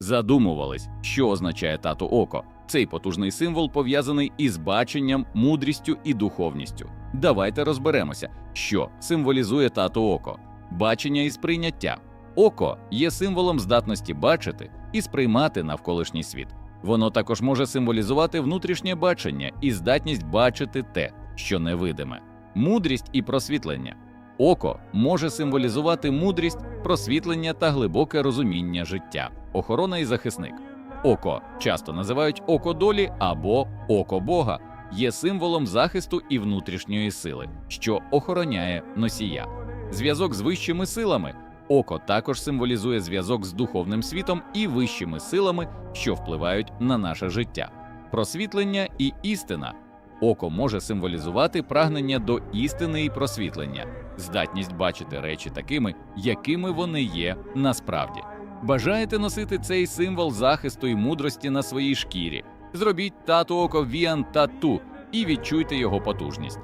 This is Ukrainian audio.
Задумувались, що означає тато око. Цей потужний символ пов'язаний із баченням, мудрістю і духовністю. Давайте розберемося, що символізує тато око. Бачення і сприйняття. Око є символом здатності бачити і сприймати навколишній світ. Воно також може символізувати внутрішнє бачення і здатність бачити те, що невидиме, мудрість і просвітлення. Око може символізувати мудрість, просвітлення та глибоке розуміння життя, охорона і захисник. Око часто називають око долі або око Бога, є символом захисту і внутрішньої сили, що охороняє носія. Зв'язок з вищими силами. Око також символізує зв'язок з духовним світом і вищими силами, що впливають на наше життя. Просвітлення і істина. Око може символізувати прагнення до істини і просвітлення, здатність бачити речі такими, якими вони є насправді. Бажаєте носити цей символ захисту і мудрості на своїй шкірі? Зробіть тату око Віан тату і відчуйте його потужність.